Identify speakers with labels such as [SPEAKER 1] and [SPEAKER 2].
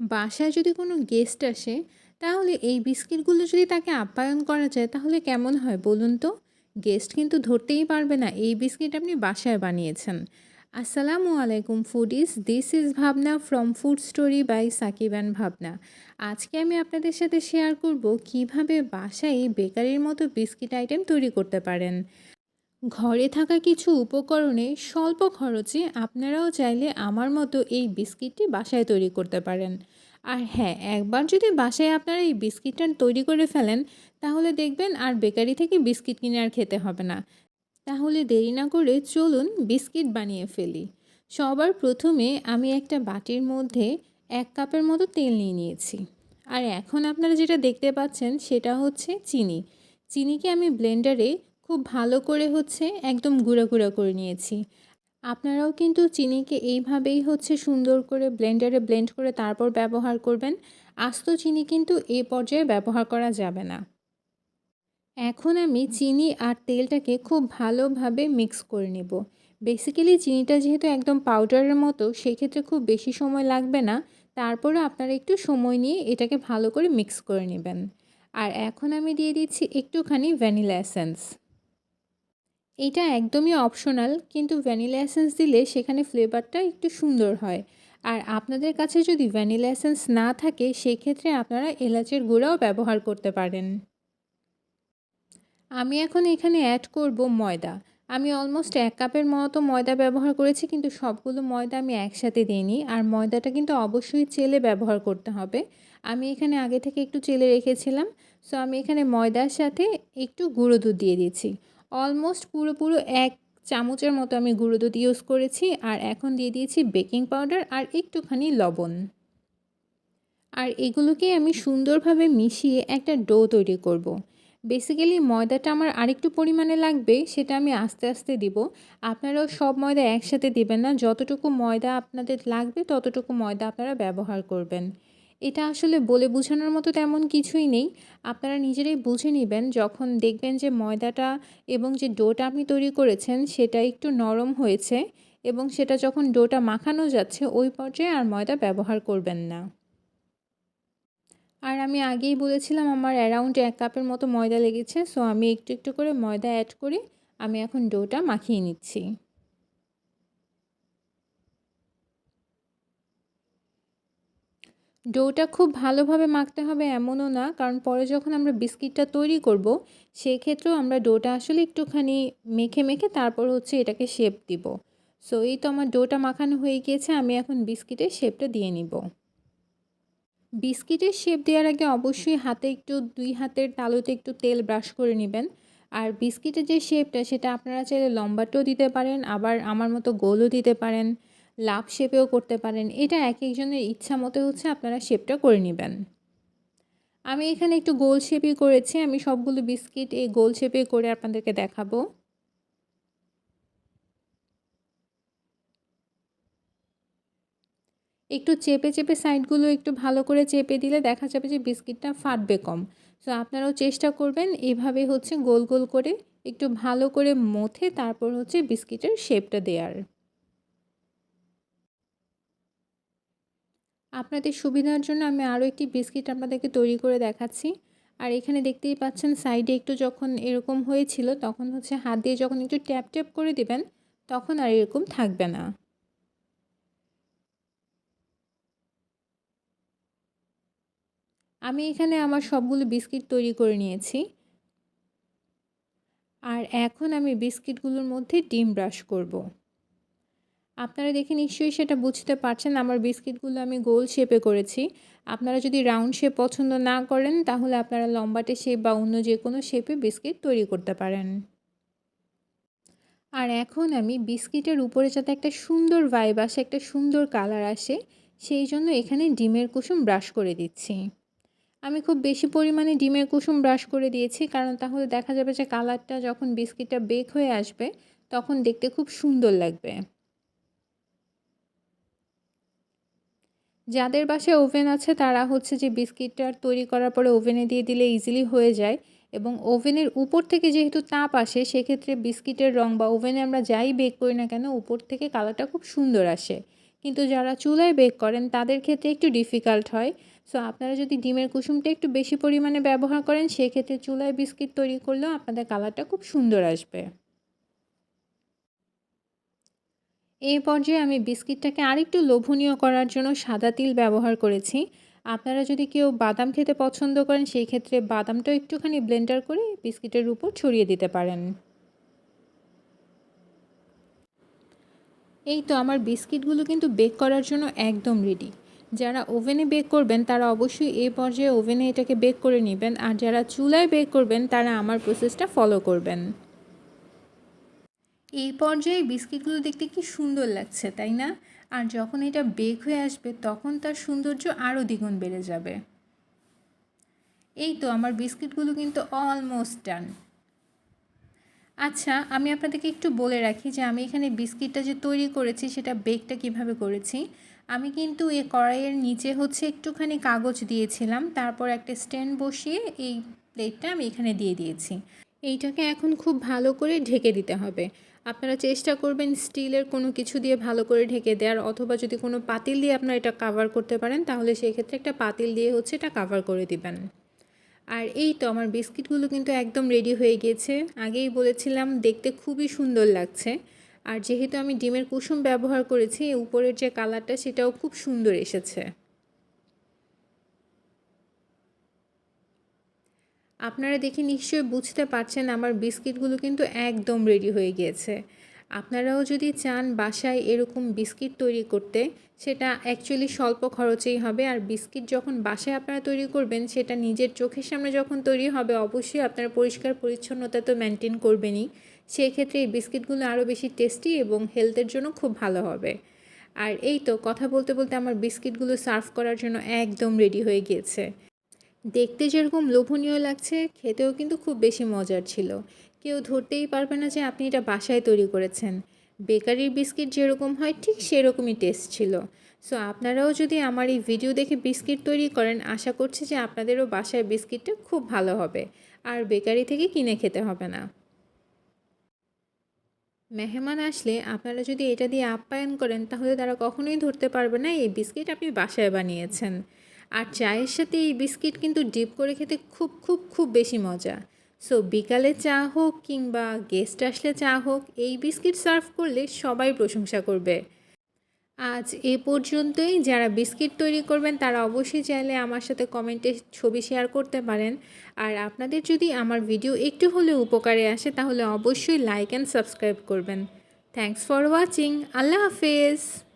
[SPEAKER 1] বাসায় যদি কোনো গেস্ট আসে, তাহলে এই বিস্কিটগুলো যদি তাকে আপ্যায়ন করা যায়, তাহলে কেমন হয় বলুন তো? গেস্ট কিন্তু ধরতেই পারবে না, এই বিস্কিট আপনি বাসায় বানিয়েছেন। আসসালামু আলাইকুম foodies this is Bhabna from Food Story by Sakib and Bhabna. আজকে আমি আপনাদের সাথে শেয়ার করব কীভাবে বাসায় বেকারির মতো বিস্কিট আইটেম তৈরি করতে পারেন। ঘরে থাকা কিছু উপকরণে স্বল্প খরচে আপনারাও চাইলে আমার মতো এই বিস্কিটটি বাসায় তৈরি করতে পারেন। আর হ্যাঁ একবার যদি বাসায় আপনারা এই বিস্কিটটা তৈরি করে ফেলেন, তাহলে দেখবেন আর বেকারি থেকে বিস্কিট কিনে আর খেতে হবে না। তাহলে দেরি না করে চলুন বিস্কিট বানিয়ে ফেলি। সবার প্রথমে আমি একটা বাটির মধ্যে এক কাপের মতো তেল নিয়ে নিয়েছি। আর এখন আপনারা যেটা দেখতে পাচ্ছেন, সেটা হচ্ছে চিনি। চিনিকে আমি ব্লেন্ডারে খুব ভালো করে হচ্ছে একদম গুঁড়ো গুঁড়ো করে নিয়েছি। আপনারাও কিন্তু চিনিকে এইভাবেই হচ্ছে সুন্দর করে ব্লেন্ডারে ব্লেন্ড করে তারপর ব্যবহার করবেন। আস্ত চিনি কিন্তু এ পর্যায়ে ব্যবহার করা যাবে না। এখন আমি চিনি আর তেলটাকে খুব ভালোভাবে মিক্স করে নেব। বেসিক্যালি চিনিটা যেহেতু একদম পাউডারের মতো, সেক্ষেত্রে খুব বেশি সময় লাগবে না। তারপরে আপনারা একটু সময় নিয়ে এটাকে ভালো করে মিক্স করে নেবেন। আর এখন আমি দিয়ে দিচ্ছি একটুখানি ভ্যানিলা এসেন্স এটা একদমই অপশনাল কিন্তু ভ্যানিলা এসেন্স দিলে সেখানে ফ্লেভারটা একটু সুন্দর হয়। আর আপনাদের কাছে যদি ভ্যানিলা এসেন্স না থাকে, সেক্ষেত্রে আপনারা এলাচের গুঁড়াও ব্যবহার করতে পারেন। আমি এখন এখানে অ্যাড করব ময়দা। আমি অলমোস্ট এক কাপের মতো ময়দা ব্যবহার করেছি, কিন্তু সবগুলো ময়দা আমি একসাথে দিইনি। আর ময়দাটা কিন্তু অবশ্যই চেলে ব্যবহার করতে হবে। আমি এখানে আগে থেকে একটু চেলে রেখেছিলাম। সো আমি এখানে ময়দার সাথে একটু গুঁড়ো দুধ দিয়ে দিচ্ছি অলমোস্ট পুরো পুরো এক চামচের মতো আমি গুঁড়ো দুধ ইউজ করেছি, আর এখন দিয়ে দিয়েছি বেকিং পাউডার আর একটুখানি লবণ। আর এগুলোকে আমি সুন্দরভাবে মিশিয়ে একটা ডো তৈরি করব। বেসিক্যালি ময়দাটা আমার আরেকটু পরিমাণে লাগবে, সেটা আমি আস্তে আস্তে দিব। আপনারাও সব ময়দা একসাথে দিবেন না, যতটুকু ময়দা আপনাদের লাগবে, ততটুকু ময়দা আপনারা ব্যবহার করবেন। এটা আসলে বলে বোঝানোর মতো তেমন কিছুই নেই। আপনারা নিজেরাই বুঝে নেবেন, যখন দেখবেন যে ময়দাটা এবং যে ডোটা আপনি তৈরি করেছেন, সেটা একটু নরম হয়েছে এবং সেটা যখন ডোটা মাখানো যাচ্ছে, ওই পর্যায়ে আর ময়দা ব্যবহার করবেন না। আর আমি আগেই বলেছিলাম, আমার অ্যারাউন্ড এক কাপের মতো ময়দা লেগেছে, সো আমি একটু একটু করে ময়দা অ্যাড করে আমি এখন ডোটা মাখিয়ে নিচ্ছি। ডোটা খুব ভালোভাবে মাখতে হবে এমনও না, কারণ পরে যখন আমরা বিস্কিটটা তৈরি করব সেই ক্ষেত্রেও আমরা ডোটা আসলে একটুখানি মেখে মেখে তারপর হচ্ছে এটাকে শেপ দিব। সো এই তো আমার ডোটা মাখানো হয়ে গিয়েছে, আমি এখন বিস্কিটের শেপটা দিয়ে নিব। বিস্কিটের শেপ দেওয়ার আগে অবশ্যই হাতে একটু, দুই হাতের তালুতে একটু তেল ব্রাশ করে নেবেন। আর বিস্কিটের যে শেপটা সেটা আপনারা চাইলে লম্বাটাও দিতে পারেন, আবার আমার মতো গোলও দিতে পারেন। লাভ শেপেও করতে পারেন। এটা এক একজনের ইচ্ছা মতো হচ্ছে আপনারা শেপটা করে নেবেন। আমি এখানে একটু গোল শেপই করেছি। আমি সবগুলো বিস্কিট এই গোল শেপে করে আপনাদেরকে দেখাবো। একটু চেপে চেপে সাইডগুলো একটু ভালো করে চেপে দিলে দেখা যাবে যে বিস্কিটটা ফাটবে কম। সো আপনারাও চেষ্টা করবেন এভাবে হচ্ছে গোল গোল করে একটু ভালো করে মথে তারপর হচ্ছে বিস্কিটের শেপটা দেওয়ার আপনাদের সুবিধার জন্য আমি আরও একটি বিস্কিট আপনাদেরকে তৈরি করে দেখাচ্ছি। আর এখানে দেখতেই পাচ্ছেন, সাইডে একটু যখন এরকম হয়েছিল, তখন হচ্ছে হাত দিয়ে যখন একটু ট্যাপ ট্যাপ করে দিবেন, তখন আর এরকম থাকবে না। আমি এখানে আমার সবগুলো বিস্কিট তৈরি করে নিয়েছি। আর এখন আমি বিস্কিটগুলোর মধ্যে ডিম ব্রাশ করব। আপনারা দেখে নিশ্চয়ই সেটা বুঝতে পারছেন, আমার বিস্কিটগুলো আমি গোল শেপে করেছি। আপনারা যদি রাউন্ড শেপ পছন্দ না করেন, তাহলে আপনারা লম্বাটে শেপ বা অন্য যে কোনো শেপে বিস্কিট তৈরি করতে পারেন। আর এখন আমি বিস্কিটের উপরে যাতে একটা সুন্দর ভাইব আসে, একটা সুন্দর কালার আসে, সেই জন্য এখানে ডিমের কুসুম ব্রাশ করে দিচ্ছি। আমি খুব বেশি পরিমাণে ডিমের কুসুম ব্রাশ করে দিয়েছি, কারণ তাহলে দেখা যাবে যে কালারটা যখন বিস্কিটটা বেক হয়ে আসবে, তখন দেখতে খুব সুন্দর লাগবে। যাদের বাসায় ওভেন আছে, তারা হচ্ছে যে বিস্কিটটা তৈরি করার পরে ওভেনে দিয়ে দিলে ইজিলি হয়ে যায় এবং ওভেনের উপর থেকে যেহেতু তাপ আসে, সেক্ষেত্রে বিস্কিটের রং বা ওভেনে আমরা যাই বেক করি না কেন, উপর থেকে কালারটা খুব সুন্দর আসে। কিন্তু যারা চুলায় বেক করেন, তাদের ক্ষেত্রে একটু ডিফিকাল্ট হয়। সো আপনারা যদি ডিমের কুসুমটা একটু বেশি পরিমাণে ব্যবহার করেন, সেক্ষেত্রে চুলায় বিস্কিট তৈরি করলেও আপনাদের কালারটা খুব সুন্দর আসবে। এই পর্যায়ে আমি বিস্কিটটাকে আরেকটু লোভনীয় করার জন্য সাদা তিল ব্যবহার করেছি। আপনারা যদি কেউ বাদাম খেতে পছন্দ করেন, সেই ক্ষেত্রে বাদামটাও একটুখানি ব্লেন্ডার করে বিস্কিটের উপর ছড়িয়ে দিতে পারেন। এই তো আমার বিস্কিটগুলো কিন্তু বেক করার জন্য একদম রেডি যারা ওভেনে বেক করবেন, তারা অবশ্যই এই পর্যায়ে ওভেনে এটাকে বেক করে নেবেন। আর যারা চুলায় বেক করবেন, তারা আমার প্রসেসটা ফলো করবেন। এই পর্যায়ে বিস্কিটগুলো দেখতে কি সুন্দর লাগছে, তাই না? আর যখন এটা বেক হয়ে আসবে, তখন তার সৌন্দর্য আরও দ্বিগুণ বেড়ে যাবে। এই তো আমার বিস্কিটগুলো কিন্তু অলমোস্ট ডান আচ্ছা আমি আপনাদেরকে একটু বলে রাখি যে আমি এখানে বিস্কিটটা যে তৈরি করেছি, সেটা বেকটা কীভাবে করেছি। আমি কিন্তু এই কড়াইয়ের নিচে হচ্ছে একটুখানি কাগজ দিয়েছিলাম, তারপর একটা স্ট্যান্ড বসিয়ে এই প্লেটটা আমি এখানে দিয়ে দিয়েছি। এইটাকে এখন খুব ভালো করে ঢেকে দিতে হবে। আপনারা চেষ্টা করবেন স্টিলের কোনো কিছু দিয়ে ভালো করে ঢেকে দেওয়ার অথবা যদি কোনো পাতিল দিয়ে আপনারা এটা কাভার করতে পারেন, তাহলে সেই ক্ষেত্রে একটা পাতিল দিয়ে হচ্ছে এটা কাভার করে দিবেন। আর এই তো আমার বিস্কিটগুলো কিন্তু একদম রেডি হয়ে গিয়েছে। আগেই বলেছিলাম, দেখতে খুবই সুন্দর লাগছে। আর যেহেতু আমি ডিমের কুসুম ব্যবহার করেছি উপরের যে কালারটা সেটাও খুব সুন্দর এসেছে। আপনারা দেখে নিশ্চয়ই বুঝতে পারছেন আমার বিস্কিটগুলো কিন্তু একদম রেডি হয়ে গিয়েছে। আপনারাও যদি চান বাসায় এরকম বিস্কিট তৈরি করতে, সেটা অ্যাকচুয়ালি স্বল্প খরচেই হবে। আর বিস্কিট যখন বাসায় আপনারা তৈরি করবেন, সেটা নিজের চোখের সামনে যখন তৈরি হবে, অবশ্যই আপনারা পরিষ্কার পরিচ্ছন্নতা তো মেনটেন করবেনই। সেক্ষেত্রে এই বিস্কিটগুলো আরও বেশি টেস্টি এবং হেলথের জন্য খুব ভালো হবে। আর এই তো, কথা বলতে বলতে আমার বিস্কিটগুলো সার্ভ করার জন্য একদম রেডি হয়ে গিয়েছে। দেখতে যেরকম লোভনীয় লাগছে, খেতেও কিন্তু খুব বেশি মজার ছিল। কেউ ধরতেই পারবে না যে আপনি এটা বাসায় তৈরি করেছেন। বেকারির বিস্কিট যেরকম হয়, ঠিক সেরকমই টেস্ট ছিল। সো আপনারাও যদি আমার এই ভিডিও দেখে বিস্কিট তৈরি করেন, আশা করছি যে আপনাদেরও বাসায় বিস্কিটটা খুব ভালো হবে। আর বেকারি থেকে কিনে খেতে হবে না। মেহমান আসলে আপনারা যদি এটা দিয়ে আপ্যায়ন করেন, তাহলে তারা কখনোই ধরতে পারবে না, এই বিস্কিট আপনি বাসায় বানিয়েছেন। আর চায়ের সাথে এই বিস্কিট কিন্তু ডিপ করে খেতে খুব খুব খুব বেশি মজা। সো বিকালে চা হোক কিংবা গেস্ট আসলে চা হোক, এই বিস্কিট সার্ভ করলে সবাই প্রশংসা করবে। আজ এ পর্যন্তই। যারা বিস্কিট তৈরি করবেন, তারা অবশ্যই চাইলে আমার সাথে কমেন্টে ছবি শেয়ার করতে পারেন। আর আপনাদের যদি আমার ভিডিও একটু হলেও উপকারে আসে, তাহলে অবশ্যই লাইক অ্যান্ড সাবস্ক্রাইব করবেন। থ্যাংকস ফর ওয়াচিং আল্লাহ হাফেজ।